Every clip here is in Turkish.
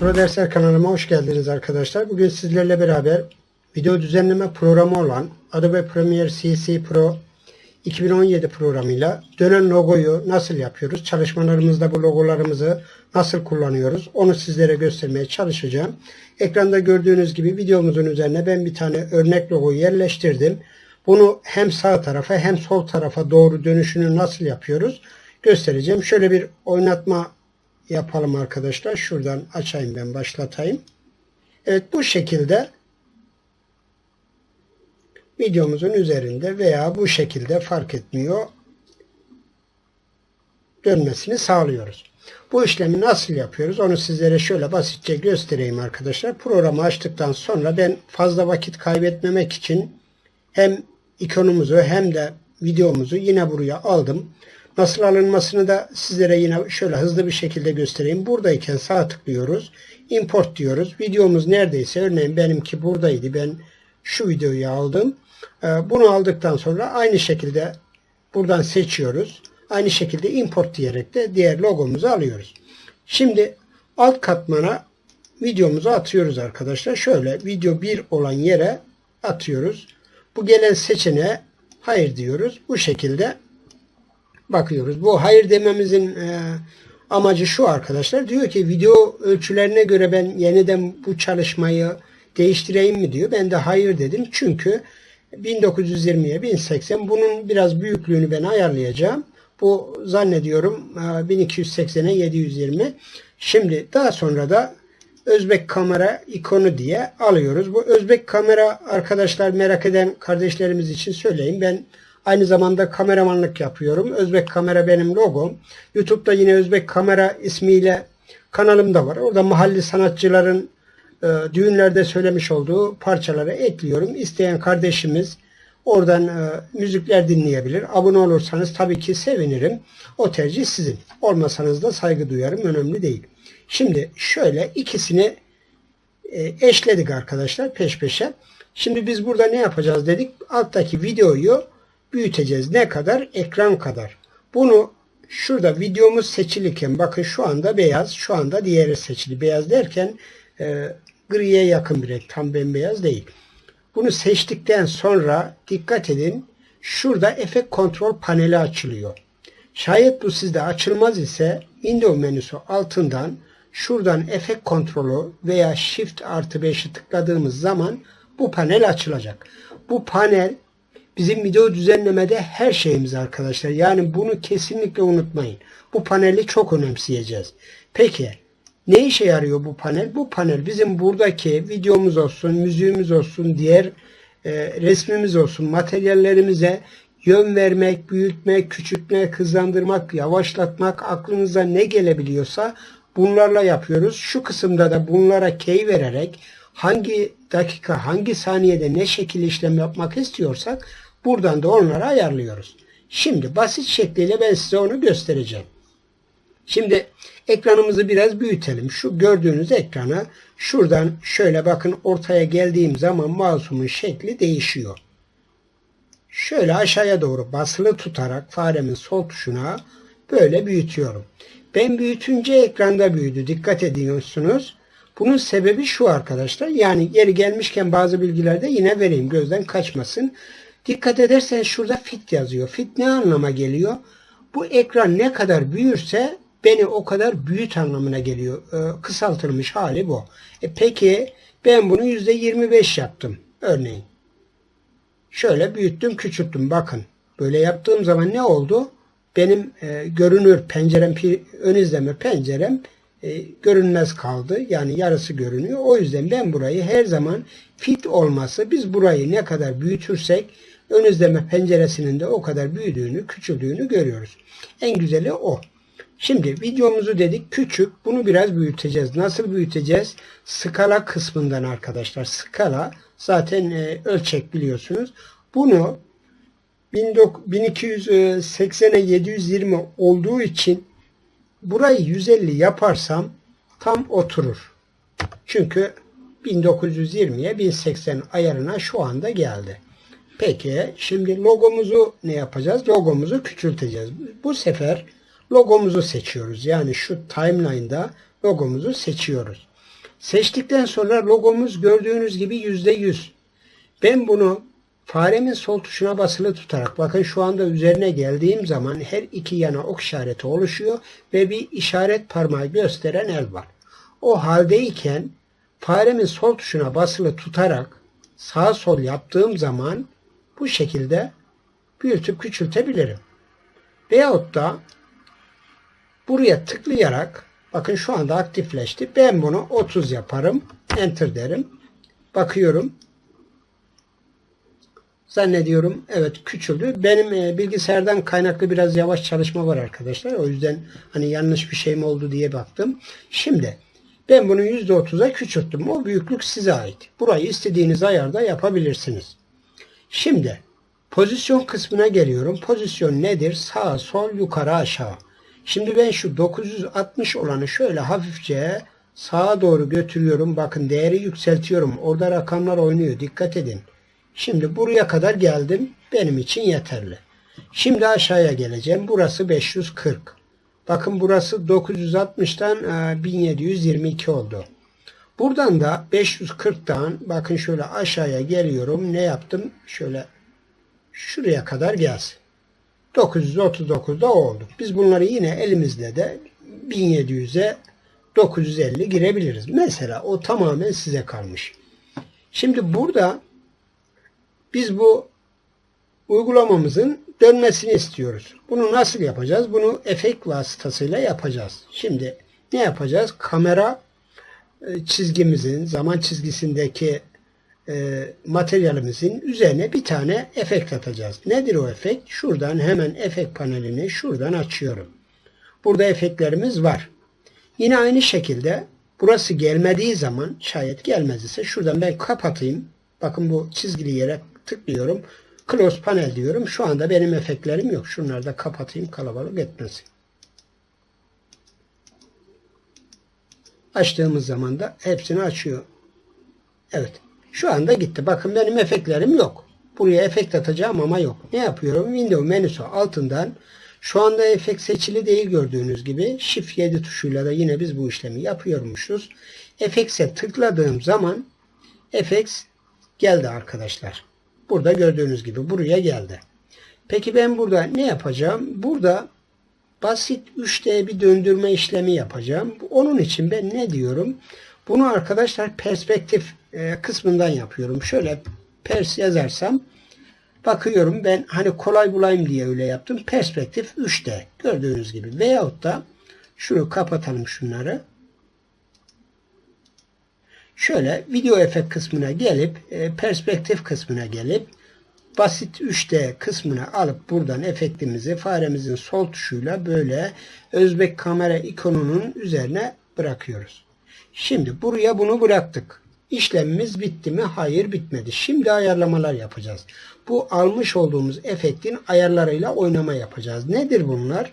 Pro Dersler kanalıma hoş geldiniz arkadaşlar. Bugün sizlerle beraber video düzenleme programı olan Adobe Premiere CC Pro 2017 programıyla dönen logoyu nasıl yapıyoruz? Çalışmalarımızda bu logolarımızı nasıl kullanıyoruz? Onu sizlere göstermeye çalışacağım. Ekranda gördüğünüz gibi videomuzun üzerine ben bir tane örnek logoyu yerleştirdim. Bunu hem sağ tarafa hem sol tarafa doğru dönüşünü nasıl yapıyoruz göstereceğim. Şöyle bir oynatma yapalım arkadaşlar. Şuradan açayım ben başlatayım. Evet bu şekilde videomuzun üzerinde veya bu şekilde fark etmiyor dönmesini sağlıyoruz. Bu işlemi nasıl yapıyoruz? Onu sizlere şöyle basitçe göstereyim arkadaşlar. Programı açtıktan sonra ben fazla vakit kaybetmemek için hem ikonumuzu hem de videomuzu yine buraya aldım. Nasıl alınmasını da sizlere yine şöyle hızlı bir şekilde göstereyim. Buradayken sağ tıklıyoruz. Import diyoruz. Videomuz neredeyse örneğin benimki buradaydı. Ben şu videoyu aldım. Ee, Bunu aldıktan sonra aynı şekilde buradan seçiyoruz. Aynı şekilde import diyerek de diğer logomuzu alıyoruz. Şimdi alt katmana videomuzu atıyoruz arkadaşlar. Şöyle video 1 olan yere atıyoruz. Bu gelen seçeneğe hayır diyoruz. Bu şekilde bakıyoruz. Bu hayır dememizin e, amacı şu arkadaşlar. Diyor ki video ölçülerine göre ben yeniden bu çalışmayı değiştireyim mi diyor. Ben de hayır dedim. Çünkü 1920'ye 1080 bunun biraz büyüklüğünü ben ayarlayacağım. Bu zannediyorum 1280'e 720. Şimdi daha sonra da Özbek kamera ikonu diye alıyoruz. Bu Özbek kamera arkadaşlar merak eden kardeşlerimiz için söyleyeyim. Ben aynı zamanda kameramanlık yapıyorum. Özbek kamera benim logom. YouTube'da yine Özbek kamera ismiyle kanalım da var. Orada mahalli sanatçıların e, düğünlerde söylemiş olduğu parçaları ekliyorum. İsteyen kardeşimiz oradan e, müzikler dinleyebilir. Abone olursanız tabii ki sevinirim. O tercih sizin. Olmasanız da saygı duyarım. Önemli değil. Şimdi şöyle ikisini e, eşledik arkadaşlar peş peşe. Şimdi biz burada ne yapacağız dedik. Alttaki videoyu büyüteceğiz. Ne kadar? Ekran kadar. Bunu şurada videomuz seçilirken bakın şu anda beyaz. Şu anda diğeri seçili. Beyaz derken e, griye yakın bir renk. Tam bembeyaz değil. Bunu seçtikten sonra dikkat edin. Şurada efekt kontrol paneli açılıyor. Şayet bu sizde açılmaz ise Windows menüsü altından şuradan efekt kontrolü veya Shift artı 5'i tıkladığımız zaman bu panel açılacak. Bu panel bizim video düzenlemede her şeyimiz arkadaşlar. Yani bunu kesinlikle unutmayın. Bu paneli çok önemseyeceğiz. Peki ne işe yarıyor bu panel? Bu panel bizim buradaki videomuz olsun, müziğimiz olsun, diğer e, resmimiz olsun, materyallerimize yön vermek, büyütmek, küçültmek, hızlandırmak, yavaşlatmak, aklınıza ne gelebiliyorsa bunlarla yapıyoruz. Şu kısımda da bunlara key vererek hangi dakika, hangi saniyede ne şekil işlem yapmak istiyorsak buradan da onları ayarlıyoruz. Şimdi basit şekliyle ben size onu göstereceğim. Şimdi ekranımızı biraz büyütelim. Şu gördüğünüz ekranı şuradan şöyle bakın ortaya geldiğim zaman mouse'umun şekli değişiyor. Şöyle aşağıya doğru basılı tutarak faremin sol tuşuna böyle büyütüyorum. Ben büyütünce ekranda büyüdü. Dikkat ediyorsunuz. Bunun sebebi şu arkadaşlar. Yani geri gelmişken bazı bilgiler de yine vereyim. Gözden kaçmasın. Dikkat edersen şurada fit yazıyor. Fit ne anlama geliyor? Bu ekran ne kadar büyürse beni o kadar büyüt anlamına geliyor. Ee, kısaltılmış hali bu. E peki ben bunu %25 yaptım. Örneğin. Şöyle büyüttüm, küçülttüm. Bakın. Böyle yaptığım zaman ne oldu? Benim e, görünür pencerem, ön izleme pencerem e, görünmez kaldı. Yani yarısı görünüyor. O yüzden ben burayı her zaman fit olması, biz burayı ne kadar büyütürsek ön izleme penceresinin de o kadar büyüdüğünü, küçüldüğünü görüyoruz. En güzeli o. Şimdi videomuzu dedik küçük. Bunu biraz büyüteceğiz. Nasıl büyüteceğiz? Skala kısmından arkadaşlar. Skala zaten e, ölçek biliyorsunuz. Bunu 1280'e 720 olduğu için burayı 150 yaparsam tam oturur. Çünkü 1920'ye 1080 ayarına şu anda geldi. Peki şimdi logomuzu ne yapacağız? Logomuzu küçülteceğiz. Bu sefer logomuzu seçiyoruz. Yani şu timeline'da logomuzu seçiyoruz. Seçtikten sonra logomuz gördüğünüz gibi %100. Ben bunu faremin sol tuşuna basılı tutarak bakın şu anda üzerine geldiğim zaman her iki yana ok işareti oluşuyor ve bir işaret parmağı gösteren el var. O haldeyken faremin sol tuşuna basılı tutarak sağ sol yaptığım zaman bu şekilde büyütüp küçültebilirim. Veyahut da buraya tıklayarak bakın şu anda aktifleşti. Ben bunu 30 yaparım. Enter derim. Bakıyorum. Zannediyorum evet küçüldü. Benim e, bilgisayardan kaynaklı biraz yavaş çalışma var arkadaşlar. O yüzden hani yanlış bir şey mi oldu diye baktım. Şimdi ben bunu %30'a küçülttüm. O büyüklük size ait. Burayı istediğiniz ayarda yapabilirsiniz. Şimdi pozisyon kısmına geliyorum. Pozisyon nedir? Sağ, sol, yukarı, aşağı. Şimdi ben şu 960 olanı şöyle hafifçe sağa doğru götürüyorum. Bakın değeri yükseltiyorum. Orada rakamlar oynuyor. Dikkat edin. Şimdi buraya kadar geldim. Benim için yeterli. Şimdi aşağıya geleceğim. Burası 540. Bakın burası 960'tan e, 1722 oldu. Buradan da 540'tan bakın şöyle aşağıya geliyorum. Ne yaptım? Şöyle şuraya kadar gelsin. 939'da oldu. Biz bunları yine elimizde de 1700'e 950 girebiliriz. Mesela o tamamen size kalmış. Şimdi burada biz bu uygulamamızın dönmesini istiyoruz. Bunu nasıl yapacağız? Bunu efekt vasıtasıyla yapacağız. Şimdi ne yapacağız? Kamera çizgimizin, zaman çizgisindeki e, materyalimizin üzerine bir tane efekt atacağız. Nedir o efekt? Şuradan hemen efekt panelini şuradan açıyorum. Burada efektlerimiz var. Yine aynı şekilde burası gelmediği zaman şayet gelmez ise şuradan ben kapatayım. Bakın bu çizgili yere tıklıyorum. Close panel diyorum. Şu anda benim efektlerim yok. Şunları da kapatayım kalabalık etmesin. Açtığımız zaman da hepsini açıyor. Evet. Şu anda gitti. Bakın benim efektlerim yok. Buraya efekt atacağım ama yok. Ne yapıyorum? Window menüsü altından şu anda efekt seçili değil gördüğünüz gibi. Shift 7 tuşuyla da yine biz bu işlemi yapıyormuşuz. Effects'e tıkladığım zaman Effects geldi arkadaşlar. Burada gördüğünüz gibi buraya geldi. Peki ben burada ne yapacağım? Burada basit 3D bir döndürme işlemi yapacağım. Onun için ben ne diyorum? Bunu arkadaşlar perspektif e, kısmından yapıyorum. Şöyle pers yazarsam bakıyorum ben hani kolay bulayım diye öyle yaptım. Perspektif 3D gördüğünüz gibi. Veyahut da şunu kapatalım şunları. Şöyle video efekt kısmına gelip e, perspektif kısmına gelip basit 3D kısmına alıp buradan efektimizi faremizin sol tuşuyla böyle Özbek kamera ikonunun üzerine bırakıyoruz. Şimdi buraya bunu bıraktık. İşlemimiz bitti mi? Hayır bitmedi. Şimdi ayarlamalar yapacağız. Bu almış olduğumuz efektin ayarlarıyla oynama yapacağız. Nedir bunlar?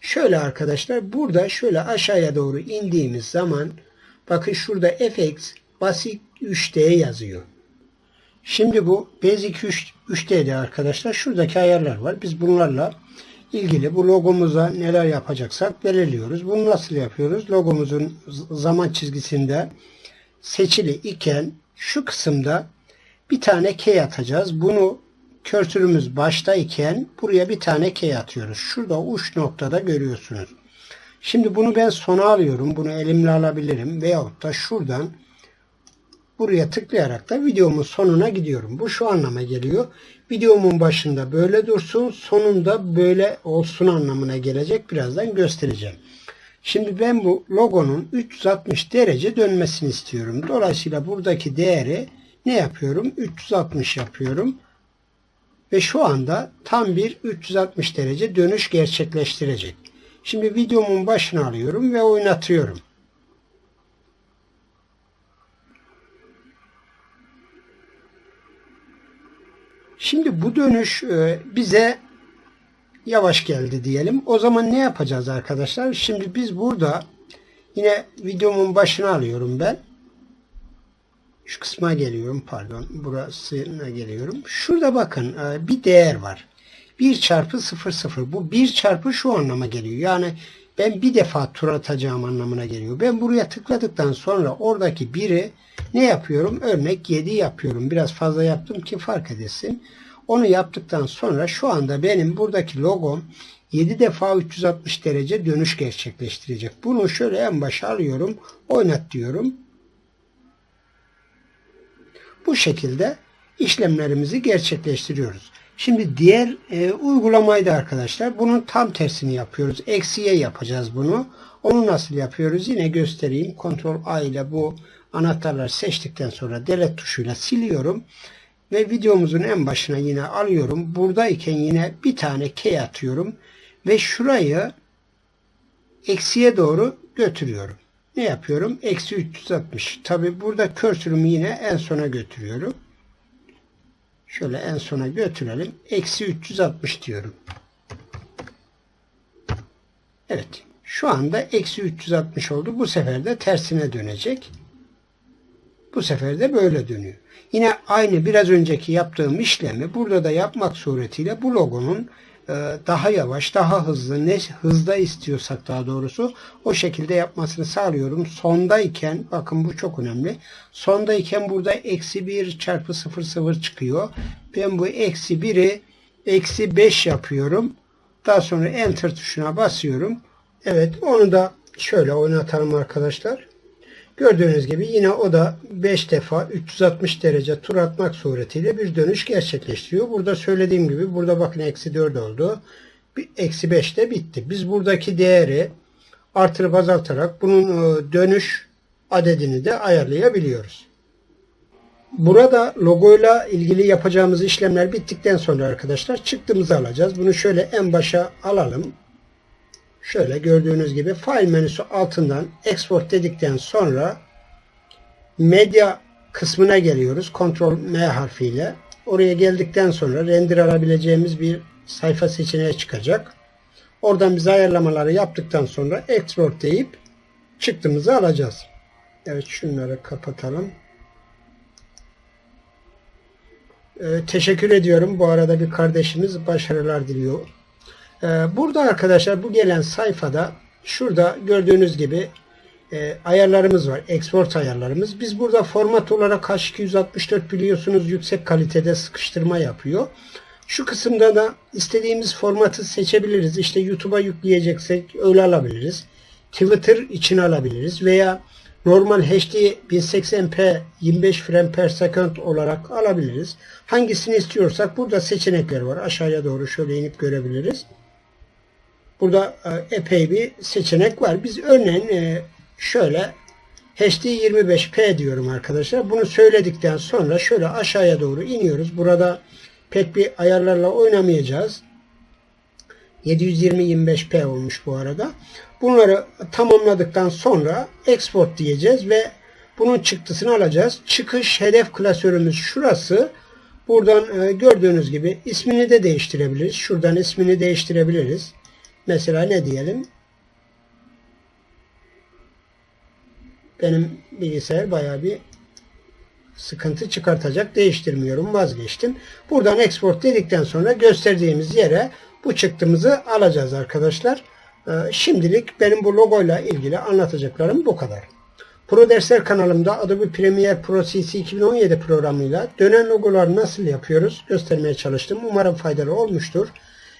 Şöyle arkadaşlar burada şöyle aşağıya doğru indiğimiz zaman bakın şurada FX basit 3D yazıyor. Şimdi bu Basic 3, 3D'de arkadaşlar şuradaki ayarlar var. Biz bunlarla ilgili bu logomuza neler yapacaksak belirliyoruz. Bunu nasıl yapıyoruz? Logomuzun zaman çizgisinde seçili iken şu kısımda bir tane key atacağız. Bunu körsürümüz başta iken buraya bir tane key atıyoruz. Şurada uç noktada görüyorsunuz. Şimdi bunu ben sona alıyorum. Bunu elimle alabilirim. Veyahut da şuradan buraya tıklayarak da videomun sonuna gidiyorum. Bu şu anlama geliyor. Videomun başında böyle dursun, sonunda böyle olsun anlamına gelecek. Birazdan göstereceğim. Şimdi ben bu logonun 360 derece dönmesini istiyorum. Dolayısıyla buradaki değeri ne yapıyorum? 360 yapıyorum. Ve şu anda tam bir 360 derece dönüş gerçekleştirecek. Şimdi videomun başına alıyorum ve oynatıyorum. Şimdi bu dönüş e, bize yavaş geldi diyelim. O zaman ne yapacağız arkadaşlar? Şimdi biz burada yine videomun başına alıyorum ben. Şu kısma geliyorum pardon. Burasına geliyorum. Şurada bakın e, bir değer var. 1 çarpı 0 0. Bu 1 çarpı şu anlama geliyor. Yani ben bir defa tur atacağım anlamına geliyor. Ben buraya tıkladıktan sonra oradaki biri ne yapıyorum? Örnek 7 yapıyorum. Biraz fazla yaptım ki fark edilsin. Onu yaptıktan sonra şu anda benim buradaki logom 7 defa 360 derece dönüş gerçekleştirecek. Bunu şöyle en başa alıyorum. Oynat diyorum. Bu şekilde işlemlerimizi gerçekleştiriyoruz. Şimdi diğer e, uygulamayı da arkadaşlar bunun tam tersini yapıyoruz. Eksiye yapacağız bunu. Onu nasıl yapıyoruz? Yine göstereyim. Ctrl A ile bu anahtarları seçtikten sonra delete tuşuyla siliyorum. Ve videomuzun en başına yine alıyorum. Buradayken yine bir tane key atıyorum. Ve şurayı eksiye doğru götürüyorum. Ne yapıyorum? Eksi 360. Tabi burada cursörümü yine en sona götürüyorum. Şöyle en sona götürelim. Eksi 360 diyorum. Evet. Şu anda eksi 360 oldu. Bu sefer de tersine dönecek. Bu sefer de böyle dönüyor. Yine aynı biraz önceki yaptığım işlemi burada da yapmak suretiyle bu logonun daha yavaş, daha hızlı, ne hızda istiyorsak daha doğrusu o şekilde yapmasını sağlıyorum. Sondayken, bakın bu çok önemli. Sondayken burada eksi 1 çarpı 0 0 çıkıyor. Ben bu eksi 1'i eksi 5 yapıyorum. Daha sonra enter tuşuna basıyorum. Evet onu da şöyle oynatalım arkadaşlar. Gördüğünüz gibi yine o da 5 defa 360 derece tur atmak suretiyle bir dönüş gerçekleştiriyor. Burada söylediğim gibi burada bakın eksi 4 oldu. Bir, eksi 5 de bitti. Biz buradaki değeri artırıp azaltarak bunun e, dönüş adedini de ayarlayabiliyoruz. Burada logoyla ilgili yapacağımız işlemler bittikten sonra arkadaşlar çıktığımızı alacağız. Bunu şöyle en başa alalım. Şöyle gördüğünüz gibi file menüsü altından export dedikten sonra medya kısmına geliyoruz. Ctrl M harfiyle. Oraya geldikten sonra render alabileceğimiz bir sayfa seçeneği çıkacak. Oradan biz ayarlamaları yaptıktan sonra export deyip çıktığımızı alacağız. Evet şunları kapatalım. Ee, teşekkür ediyorum. Bu arada bir kardeşimiz başarılar diliyor. Ee, burada arkadaşlar bu gelen sayfada şurada gördüğünüz gibi e, ayarlarımız var. Export ayarlarımız. Biz burada format olarak H264 biliyorsunuz yüksek kalitede sıkıştırma yapıyor. Şu kısımda da istediğimiz formatı seçebiliriz. İşte YouTube'a yükleyeceksek öyle alabiliriz. Twitter için alabiliriz veya normal HD 1080p 25 frame per second olarak alabiliriz. Hangisini istiyorsak burada seçenekler var. Aşağıya doğru şöyle inip görebiliriz. Burada e, epey bir seçenek var. Biz örneğin e, şöyle HD 25p diyorum arkadaşlar. Bunu söyledikten sonra şöyle aşağıya doğru iniyoruz. Burada pek bir ayarlarla oynamayacağız. 720-25p olmuş bu arada. Bunları tamamladıktan sonra export diyeceğiz ve bunun çıktısını alacağız. Çıkış hedef klasörümüz şurası. Buradan e, gördüğünüz gibi ismini de değiştirebiliriz. Şuradan ismini değiştirebiliriz. Mesela ne diyelim? Benim bilgisayar bayağı bir sıkıntı çıkartacak. Değiştirmiyorum. Vazgeçtim. Buradan export dedikten sonra gösterdiğimiz yere bu çıktımızı alacağız arkadaşlar. Ee, şimdilik benim bu logoyla ilgili anlatacaklarım bu kadar. Pro Dersler kanalımda Adobe Premiere Pro CC 2017 programıyla dönen logolar nasıl yapıyoruz göstermeye çalıştım. Umarım faydalı olmuştur.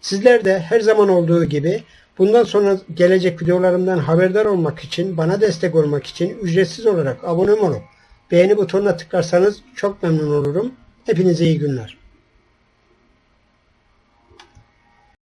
Sizler de her zaman olduğu gibi bundan sonra gelecek videolarımdan haberdar olmak için, bana destek olmak için ücretsiz olarak abone olup beğeni butonuna tıklarsanız çok memnun olurum. Hepinize iyi günler.